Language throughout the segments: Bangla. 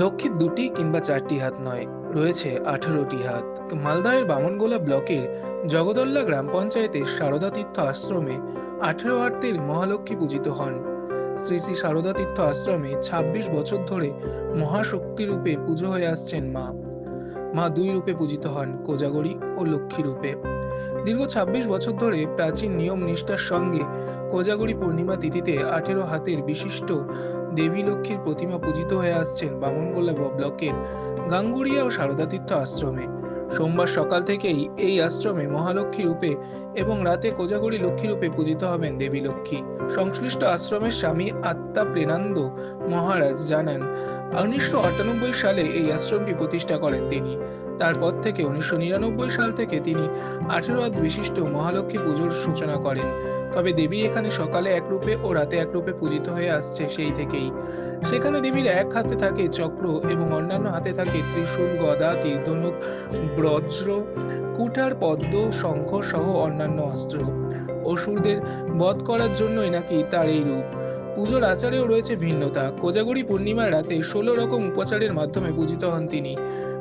লক্ষ্মীর দুটি কিংবা চারটি হাত নয়, রয়েছে আঠেরোটি হাত। মালদহের বামনগোলা ব্লকের জগদল্লা গ্রাম পঞ্চায়েতের সারদা তীর্থ আশ্রমে আঠেরো হাতের মহালক্ষ্মী পূজিত হন। শ্রী শ্রী সারদা তীর্থ আশ্রমে ২৬ বছর ধরে মহাশক্তি রূপে পুজো হয়ে আসছেন মা। মা দুই রূপে পূজিত হন, কোজাগরী ও লক্ষ্মী রূপে। দীর্ঘ ২৬ বছর ধরে প্রাচীন নিয়ম নিষ্ঠার সঙ্গে কোজাগরী পূর্ণিমা তিথিতে আঠেরো হাতের বিশিষ্ট দেবী লক্ষ্মীর প্রতিমা পূজিত হয়ে আসছেন বামনগোলা ব্লকের গাঙ্গুড়িয়া ও সারদা তীর্থ আশ্রমে। সোমবার সকাল থেকেই এই আশ্রমে মহালক্ষ্মী রূপে এবং রাতে কোজাগরী লক্ষ্মী রূপে পূজিত হবেন দেবী লক্ষ্মী। সংশ্লিষ্ট আশ্রমের স্বামী আত্মা প্রেনান্দ মহারাজ জানান, উনিশশো আটানব্বই সালে এই আশ্রমটি প্রতিষ্ঠা করেন তিনি। তারপর থেকে উনিশশো নিরানব্বই সাল থেকে তিনি আঠেরো বিশিষ্ট মহালক্ষ্মী পুজোর সূচনা করেন। তবে দেবী এখানে সকালে এক রূপে ও রাতে এক রূপে পূজিত হয়ে আসছে সেই থেকেই। সেখানে দেবীর এক হাতে থাকে চক্র এবং অন্যান্য হাতে থাকে ত্রিশূল, গদা, তীর্ধনুক বজ্র কুঠার, পদ্ম, শঙ্খ সহ অন্যান্য অস্ত্র। অসুরদের বধ করার জন্যই নাকি তার এই রূপ। পুজোর আচারেও রয়েছে ভিন্নতা। কোজাগরী পূর্ণিমার রাতে ষোলো রকম উপচারের মাধ্যমে পূজিত হন তিনি।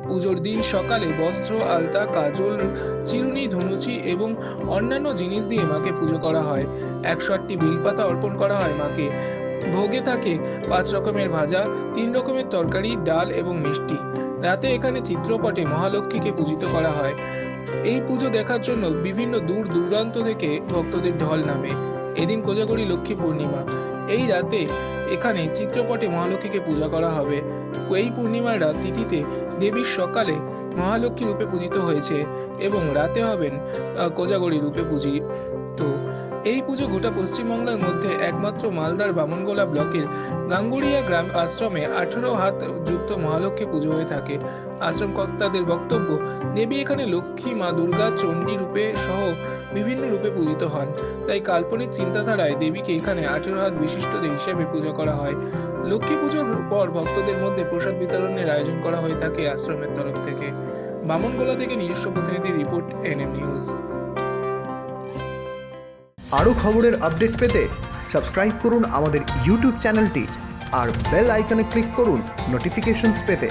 পুজোর দিন সকালে বস্ত্র, আলতা, কাজল, চিরুনি, ধনুচি এবং অন্যান্য জিনিস দিয়ে মাকে পুজো করা হয়। একশো আটটি বিলপাতা অর্পণ করা হয় মাকে। ভোগে থাকে পাঁচ রকমের ভাজা, তিন রকমের তরকারি, ডাল এবং মিষ্টি। রাতে এখানে চিত্রপটে মহালক্ষ্মীকে পূজিত করা হয়। এই পুজো দেখার জন্য বিভিন্ন দূর দূরান্ত থেকে ভক্তদের ঢল নামে। এদিন কোজাগরী লক্ষ্মী পূর্ণিমা। এই রাতে এখানে চিত্রপটে মহালক্ষ্মীকে পূজা করা হবে। এই পূর্ণিমার রাত তিথিতে দেবীর সকালে মহালক্ষ্মী রূপে পূজিত হয়েছে এবং রাতে হবেন কোজাগরী রূপে পূজি। তো এই পুজো গোটা পশ্চিমবাংলার মধ্যে একমাত্র মালদার বামনগোলা ব্লকের গাঙ্গুড়িয়া গ্রাম আশ্রমে আঠেরো হাত যুক্ত মহালক্ষ্মী পুজো হয়ে থাকে। আশ্রম কর্তাদের বক্তব্য, দেবী এখানে লক্ষ্মী, মা দুর্গা, চণ্ডী রূপে সহ বিভিন্ন রূপে পূজিত হন। তাই কাল্পনিক চিন্তাধারায় দেবীকে এখানে আঠেরো হাত বিশিষ্ট দেবী হিসেবে পূজা করা হয়। লক্ষ্মী পুজোর পর ভক্তদের মধ্যে প্রসাদ বিতরণের আয়োজন করা হয়ে থাকে আশ্রমের তরফ থেকে। বামনগোলা থেকে নিজস্ব প্রতিনিধি রিপোর্ট, এনএম নিউজ। আরও খবরের আপডেট পেতে সাবস্ক্রাইব করুন আমাদের ইউটিউব চ্যানেলটি আর বেল আইকনে ক্লিক করুন নোটিফিকেশনস পেতে।